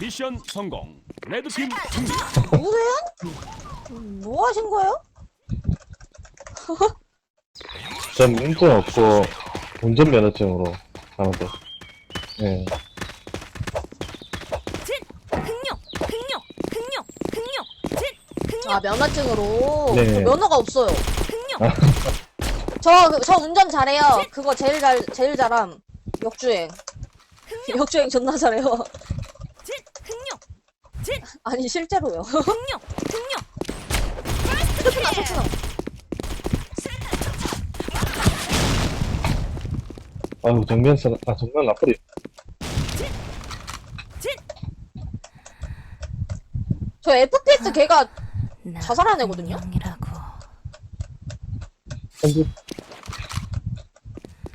미션 성공. 레드팀 승리. 누구세요? 음, 뭐 하신 거예요? 전 운전 없고 운전면허증으로 가는데. 예. 흥룡 흥룡 흥룡 흥룡 진아 면허증으로 네. 저 면허가 없어요. 흥룡 저, 그- 저 운전 잘해요. 그거 제일 잘, 제일 잘함. 역주행. 역주행 존나 잘해요. 아니, 실제로요. 흥룡 흥룡 소추나, 소추나. 아유, 정면선, 아, 정면 나쁘리. 저 FPS 걔가 자살한 애거든요? 편집.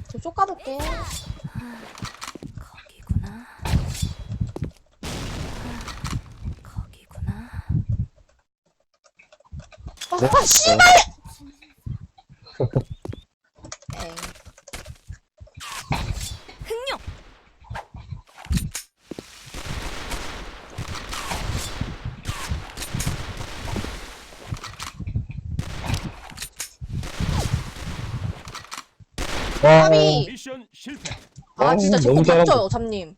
저 쫓가볼게. 거기구나 거기구나 아, 아, 씨발! 에이. 흥룡 와, 까비. 미션 실패. 아, 어, 진짜 제거 너무 잘한다. 잡님?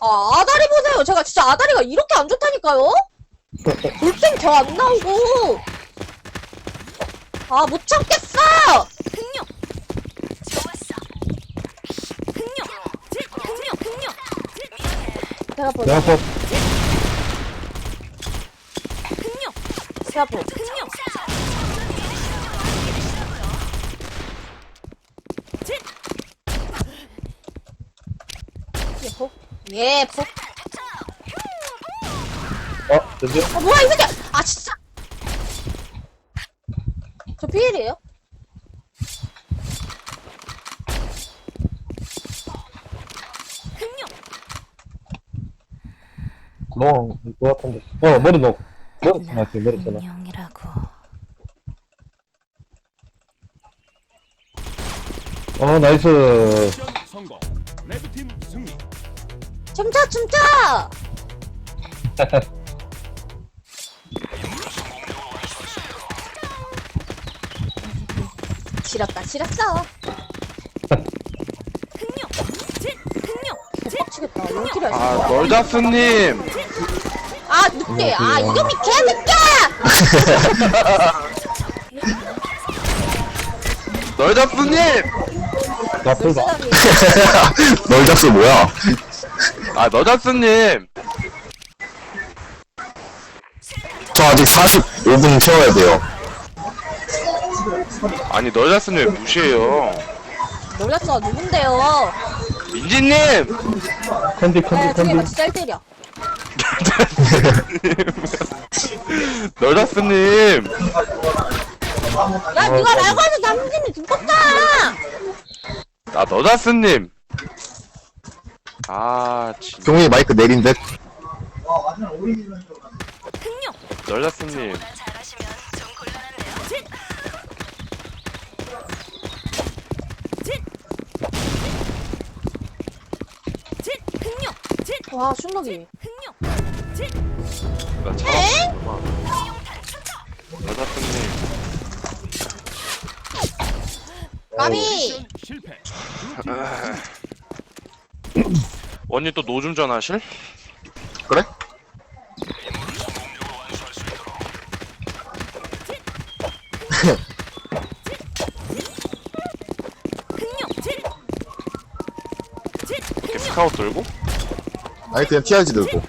아, 아다리 보세요. 제가 진짜 아다리가 이렇게 안 좋다니까요? 볼땐 더안 나오고. 아, 못 참겠어! 흥룡 좋았어 흥룡 진 흥룡 흥룡 내가 보 내가 뭐, 흥룡 제가 보 흥룡 진 예, 보. 예, 보. 어, 드디어? 아, 뭐야, 이 새끼! 아, 진짜! 흥룡 너, 너 같은데. 어, 머리 넣, 머리 써놨지, 머리. 흥룡이라고 어, 나이스. 미션 성공. 레드팀 승리. 춤춰, 춤춰! 빡치겠다. 용기를 할 아, 널자스님! 아, 늦게. 아, 이놈이 개늦게! 널자스님! 나쁘다. 쓰다니. 널작스 뭐야? 아, 널자스님! 저 아직 45분 채워야 돼요. 아니, 널자스님 왜 무시해요? 놀랐어, 누군데요? 민지님! 컨디, 네, 컨디, 저기 컨디. 같이 짤 때려. 널자스님! 야, 네가 말고 해서 남진이 죽었다! 아, 널자스님! 아, 진 종이 마이크 내린 듯. 흥룡 널자스님. 잘하시면 좀 곤란한데요 진 진! 진! 흥룡! 진! 와, 순덕이. 나 참. 널자스님. 까비! 미션 실패. 원님 또 노줌전 하실? 그래? 이렇게! 스카웃 들고? 아니 그냥 TRG 들고.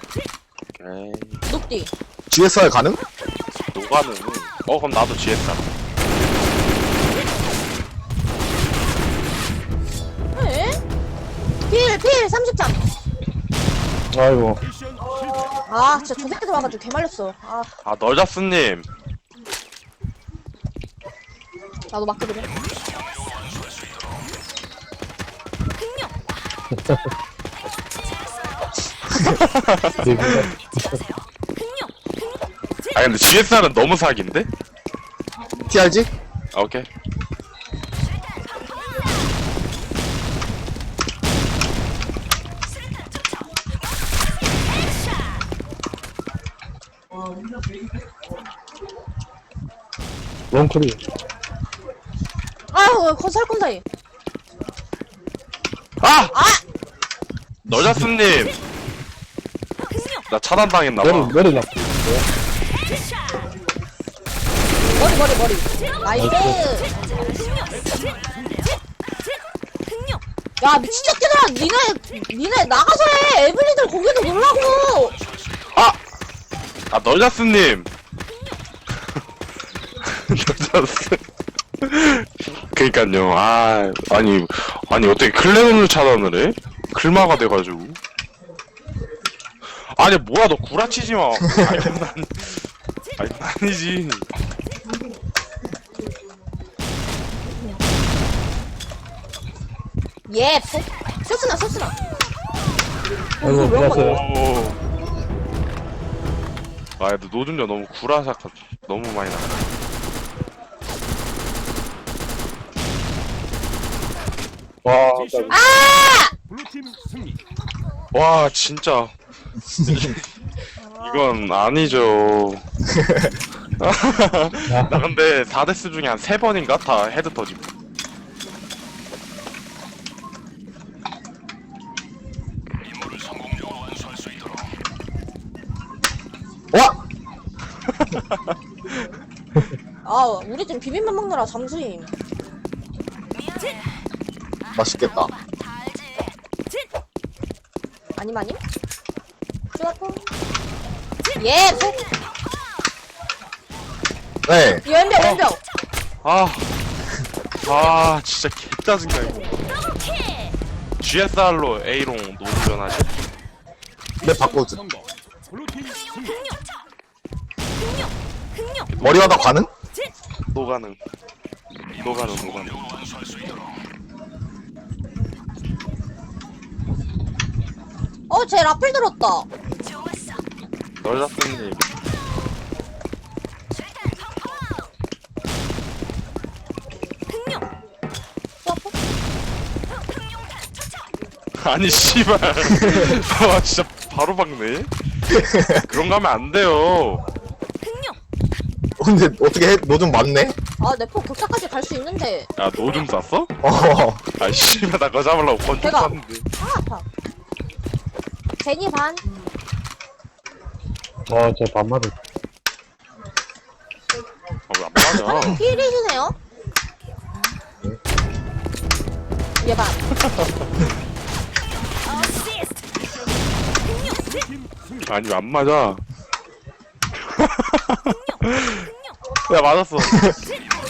에이, 녹디. GSR 가능? 노가는. 어, 그럼 나도 GS 다 에? 필, 필, 30점. 아이고. 아, 진짜 저 새끼들 와가지고 개말렸어. 아, 아, 널자스님! 나도 맞거든. 아, 근데 GSR은 너무 사기인데? TRG? 아, 오케이. 롱크리. 아유 살건사이 아! 너자스님! 나 차단당했나봐. 머리, 머리 나. 머리 머리 머리 나이스 야 미친 새끼들아 니네 니네 나가서 해 에블리들 거기도 놀라고 아! 아! 너자스. 그니까요, 아, 아니, 아니, 어떻게 클레논을 차단을 해? 클마가 돼가지고. 아니, 뭐야, 너 구라치지 마. 아니, 난, 아니, 아니지. 예 쇼스나 쇼스나 아이고, 좋았어요. 오. 아, 근데 노준자 너무 구라샷 너무 많이 나. 와, 아 블루팀 승리. 와, 진짜. 이건 아니죠. 나 근데 4데스 중에 한 3번인가? 다 헤드 터짐. 와! 아, 우리 지금 비빔면 먹느라 잠수임. 맛있겠다. 아님 아님? 예, 폭. 네. 왼벽 왼벽. 아. 아, 진짜 개짜증나, 이거. GSR로 A롱 노준전 하시 네, 바꿔. 성공. 블루팀 승리. 머리마다 가는? 노가능. 노가능, 노가능. 어, 쟤 라플 들었다. 너자스님. 슈가포. 아니, 씨발. 와, 진짜 바로 박네. 그런 거 하면 안 돼요. 근데 어떻게 해? 너 좀 맞네? 아, 내폭 격차까지 갈 수 있는데. 야, 노좀 쐈어? 어. 아, 씨발, 나 그거 잡으려고 건축 내가- 쐈는데. 아, 아파. 제니 반. 와, 저 반말을. 아, 왜안 맞아? 필이시네요. 얘 반. 아니, 왜안 맞아? 야, 맞았어.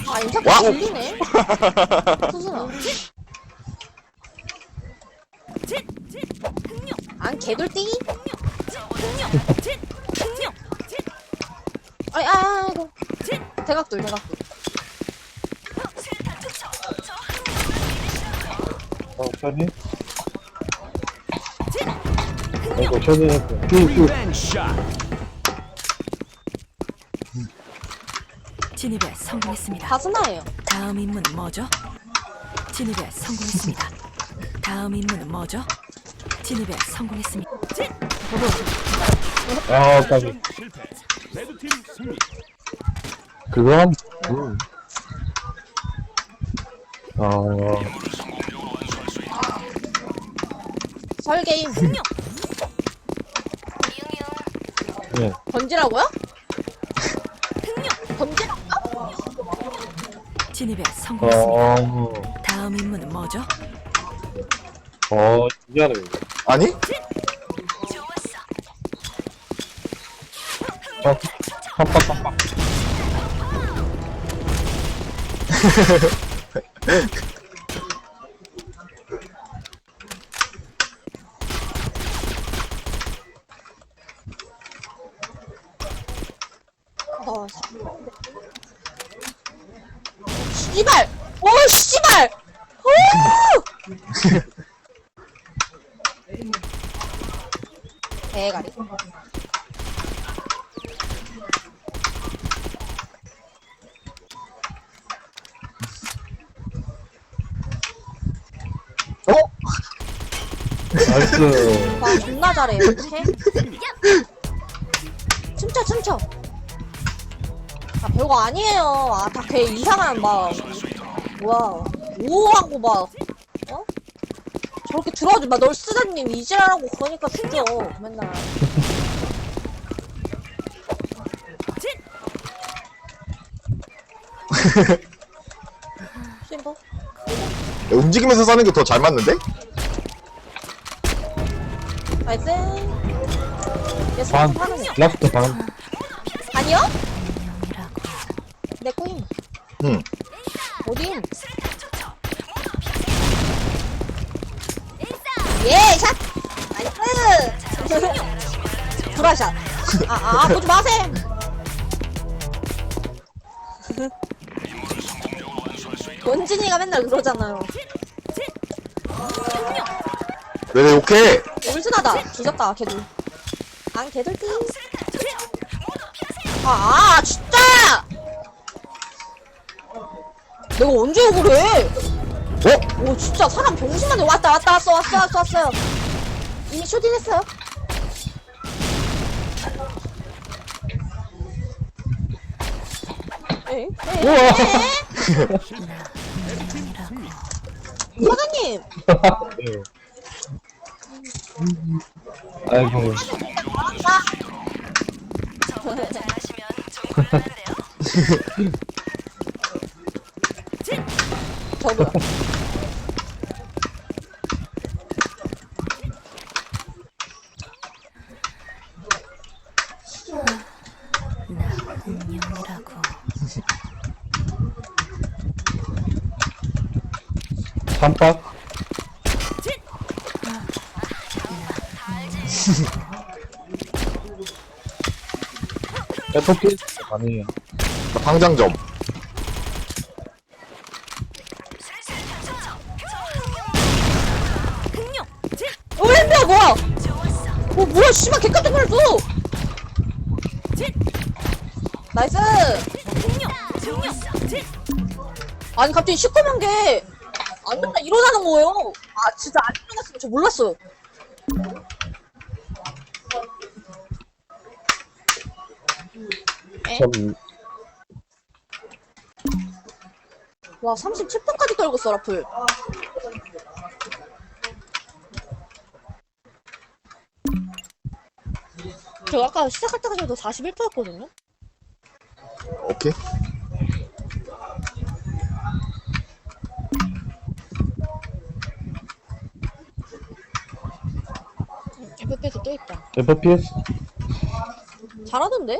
아, 인사가 와! 들리네. 수순아. 안 개돌띠? 아이, 아, 아이고. 대각돌, 대각돌. 어, 편히? 아이고, 편히. 샷. 진입에 성공했습니다. 다스나예요. 다음 임무는 뭐죠? 진입에 성공했습니다. 다음 임무는 뭐죠? 진입에 성공했습니다. 아, 까비. 음. 아, 설계임. 네. 던지라고요? 던지라고요? 진입에 성공했습니다. 어, 다음 임무는 뭐죠? 어, 미안해. 아니? 어, 빡빡빡빡. 어, 씨발! 오, 씨발! 오! 대가리. 어? 나 이렇게. 춤춰, 춤춰. 아, 별거 아니에요. 아, 다 걔 이상한, 막, 뭐야, 오하고 막, 어? 저렇게 들어가지 마. 널 쓰다님 이지라라고 그러니까 죽여, 맨날. 심보? 움직이면서 사는 게 더 잘 맞는데? 나이스. 얘 반. 거. 라스트 반. 아니요? 내 코인. 응. 어딘? 예, 샷! 나이스! 브라샷. 아, 아, 보지 마세요! 원진이가 맨날 그러잖아요. 왜 욕해? 울진하다. 뒤졌다, 걔도. 안 걔들끼. 아, 아, 진짜! 내가 언제 욕을 해? 어? 오 진짜 사람 병신만해 왔다 왔다 왔어 왔어 왔어 왔어요 이미 쇼딩했어요 에이 에이 우와. 에이 운 아이고. 삼박. FP 아니에요. 방장점. 어 램비야 뭐야? 어 뭐야 씨발 개깜짝 놀랐어. 나이스. 아니 갑자기 시커먼 게 앉았다 일어나는 거예요. 아 진짜 안 일어났으면 저 몰랐어요 참, 와 37%까지 떨궜어 라플 저 아까 시작할 때까지 해도 41%였거든요 오케이. FP에서 또 있다 FPS? 잘하던데?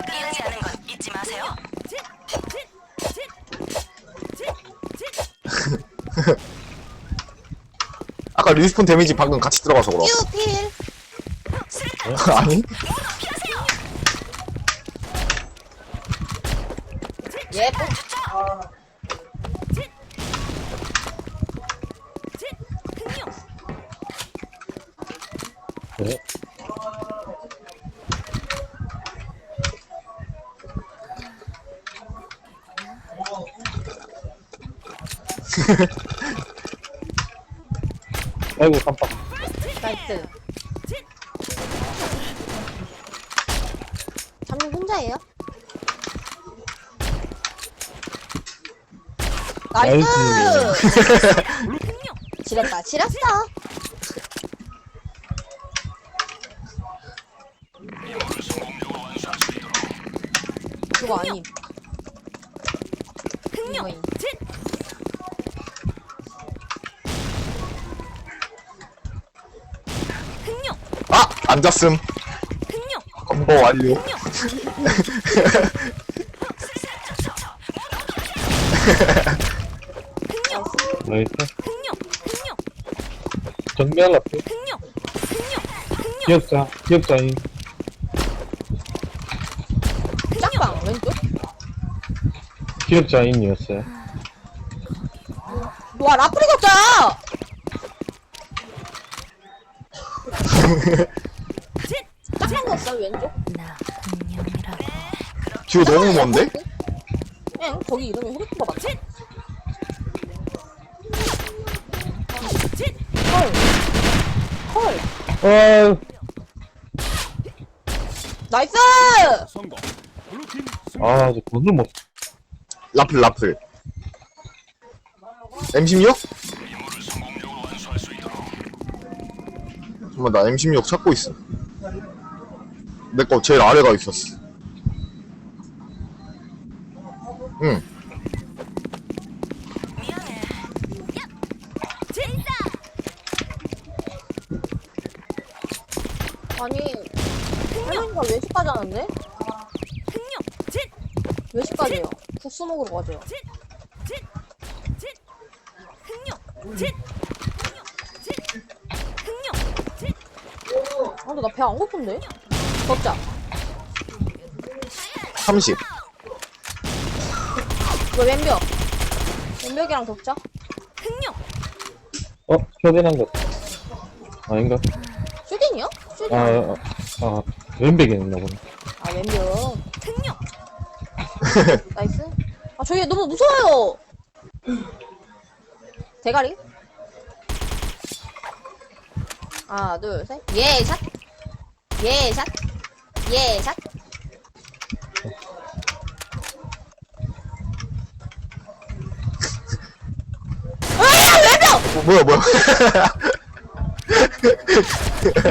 아까 리스폰 데미지 방금 같이 들어가서 그럼. 큐필 아니? 예 네. 아이고, 깜빡. 나이스. 잠님 혼자예요? 나이스. 지렸다 지렸어. 그거 아님 앉았음. 컴보 완료. 나이스. 정면 앞에. 기억자, 기억자인. 짝방 왼쪽 기억자인이었어요. 와 라프리 격자 짝만 거 없어 왼쪽? 나 운명이라고 듀오 너무 먼데? 응 거기 이름이 헤리코가 맞지? 헐. 헐. 어, 나이스! 성공. 블루팀 승리. 아, 저 돈을 못. 라플 라플 M16? 잠깐만 나 M16 찾고 있어 내 거 제일 아래가 있었어 응. 아니 할머니가 외식까지 하는데? 외식까지요. 국수 먹으러 가죠 아 근데 나 배 안 고픈데? 걷자. 30 이거 왼벽. 왼벽이랑 덮자. 어, 쇼딘한 것. 아닌가? 슈딩이요? 슈딩 아, 아, 아, 아, 왼백이 있나 보네. 아 왼벽. 나이스. 아 저희 너무 무서워요. 대가리. 하나 둘 셋. 예샷. 예샷. 예샷 어, 뭐야 뭐야.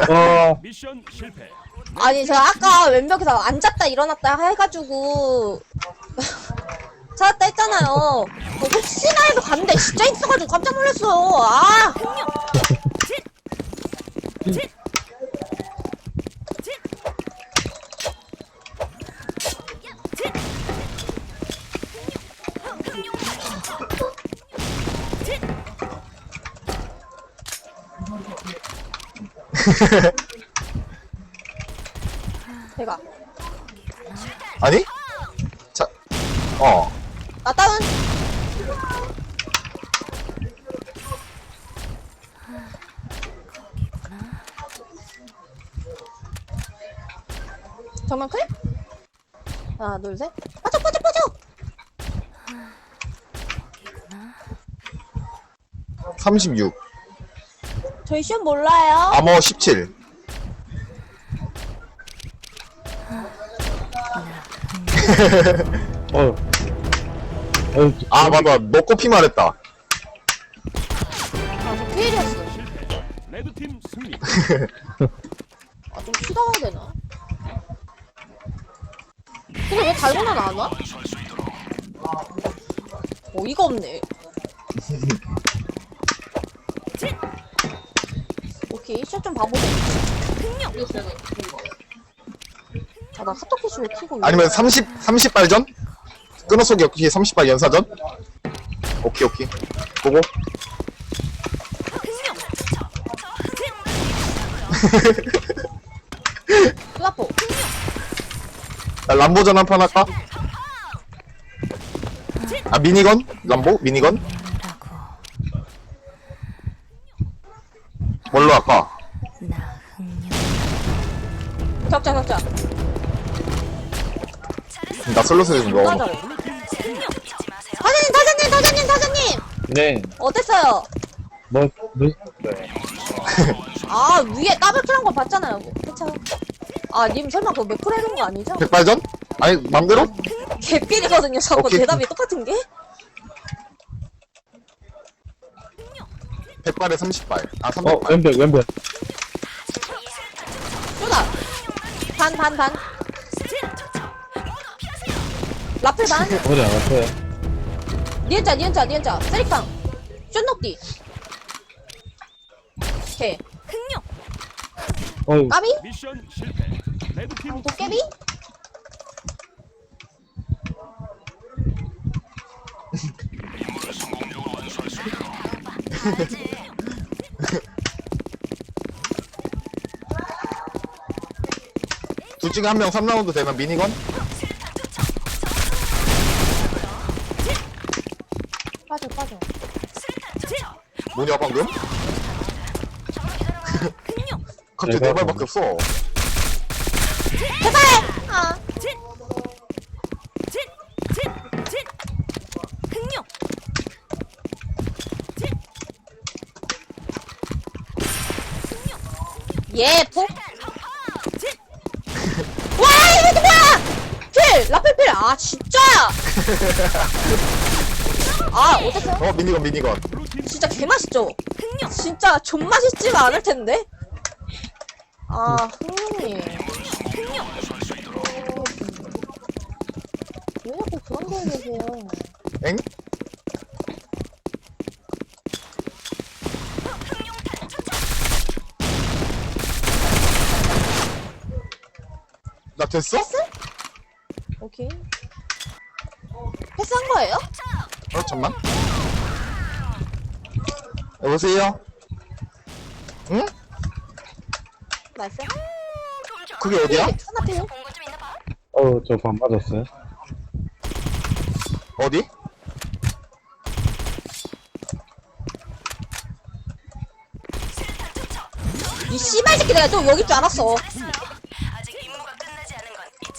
아, 미션 실패. 아니 제가 아까 왼벽에서 앉았다 일어났다 해가지고 찾았다 했잖아요. 어, 혹시나 해서 갔는데 진짜 있어가지고 깜짝 놀랐어요. 아 제가 아니? 자, 어. 나 다운. 정면 클? 하나 둘셋. 빠져 빠져 빠져! 36 저희 시험 몰라요 암호 17 어. 어, 아 맞아 너 코피 말했다 아 저 피해졌어 실패. 레드팀 승리. 아좀 쉬다 가야 되나 근데 왜 달고나 안 와? 어이가 없네 오케이 시험 좀 봐보자 아나 카톡 캐시 왜 키고 있냐? 아니면 30 30 발전? 끊어서기 없기 30발 연사전? 오케이 오케이 보고 수다포 나 람보전 한 판 할까? 아 미니건? 람보? 미니건? 운명이라고 나 운명 격자 격자 나좀 존나 넣어 잘해 사장님 사장님 사장님 사장님 네. 어땠어요? 뭐, 뭐, 아 위에 따블킬한 거 봤잖아요 괜찮아 아님 설마 그거 맥프로 해놓은 거 아니죠? 백발전? 아니 맘대로? 개삘이거든요 자꾸 오케이. 대답이 똑같은 게? 백발에 30발. 아 어, 300발. 왼백, 왼백. 쇼다. 반 반 반 라플 반. 머리 안 아파요. 니은자 니은자 니은자. 쓰리팡 쇼녹디 오케이. 어이, 까비? 미션 실패. 레드팀 도깨비? 둘 중에 한명 3라운드 되면 미니건? 빠져 빠져 뭐냐 방금? 갑자기 네 발밖에 없어. 제발! 아. 예, 폭. 와, 이거 뭐야! 필! 라펠 필! 아, 진짜야! 아, 어떡해요? 어, 미니건, 미니건. 진짜 개맛있죠? 진짜 좀 맛있지가 않을 텐데? 아, 흥룡님. 왜 자꾸 그런 거 계세요? 나 됐어? 오케이. 패스한 거예요? 어, 잠만. 여보세요? 응? 나이스. 그게 어디야? 하나 필요? 어우, 저반 맞았어요. 어디? 이 씨발 새끼 내가 또 여길 줄 알았어.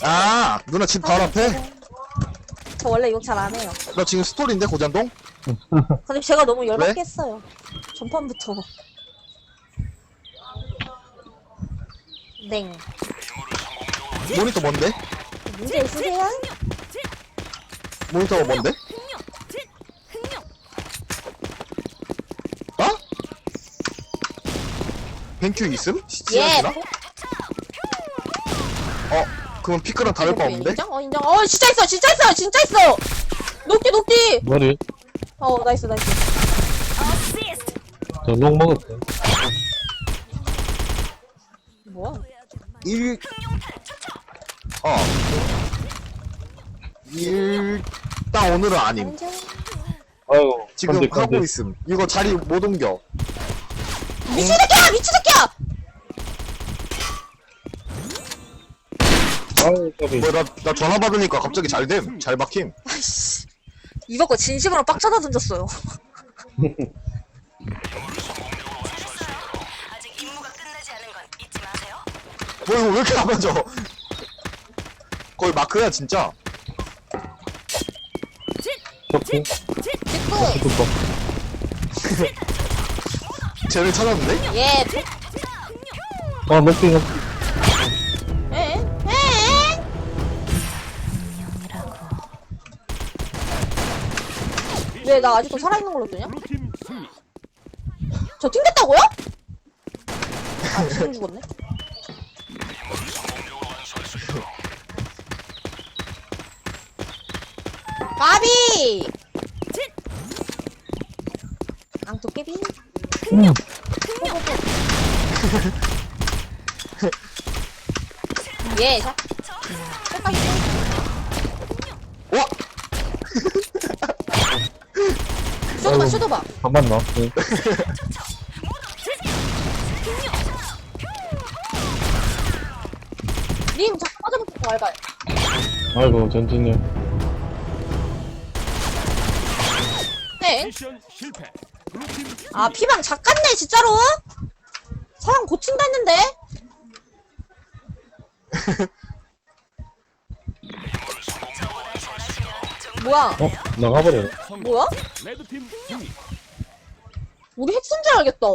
아, 누나 집 바로 앞에? 저 원래 이거 잘안 해요. 나 지금 스토리인데, 고잔동? 근데 제가 너무? 열받게 했어요. 전판부터. 냉. 모니터 뭔데? 문제 있으세요? 모니터가 뭔데? 어? 뱅큐 있음? 예. 어, 그럼 피크랑 다를 거 없는데? 인정? 어, 인정. 어, 진짜 있어, 진짜 있어, 진짜 있어! 녹디, 녹디! 머리, 어, 나이스, 나이스. 저녹 먹었어요. 뭐야? 일, 어. 일단 오늘은 아님. 인정? 지금 하고. 있음. 이거 자리 못 옮겨. 미친 새끼야! 미친 새끼야! 아유, 까비. 뭐야, 나, 나 전화 받으니까 갑자기 잘 됨. 잘 박힘. 아이씨. 이거 거 진심으로 빡쳐다 던졌어요. 뭐, 이거 왜 이렇게 안 맞아? 거의 마크야, 진짜. 슈퍼. 쟤를 찾았는데? 예, 아, 녹디, 녹디. 왜 나 아직도 살아있는 걸로 뜨냐? 저 튕겼다고요? 아, 지금 죽었네. 가비! 앙토깨비? 음. 예, 자. 끝까지. 와! 쇼도봐, 쇼도봐. 반만 나왔어요. 님, 자꾸 빠져붙고 말봐요. 아이고, 전진이요. 네. 미션 실패. 블루팀 승리. 아, 피방 작갔네, 진짜로? 사람 고친다 했는데? 뭐야? 어? 나가버려요. 성공. 뭐야? 레드팀 승리. 우리 줄 알겠다.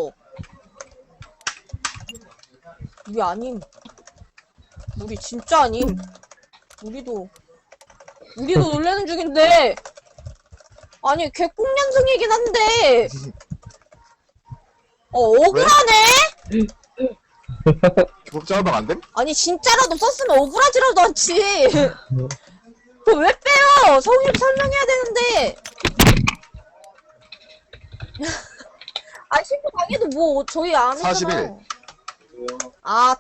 우리 아님. 우리 진짜 아님. 우리도. 우리도 놀래는 중인데. 아니, 개꽁냥성이긴 한데. 어, 억울하네? 기복자하면 안 됨? 아니, 진짜라도 썼으면 억울하지라도 않지. 그거 왜 빼요? 성의 설명해야 되는데. 아, 실프 방에도 뭐, 저희 안 했잖아. 41. 아,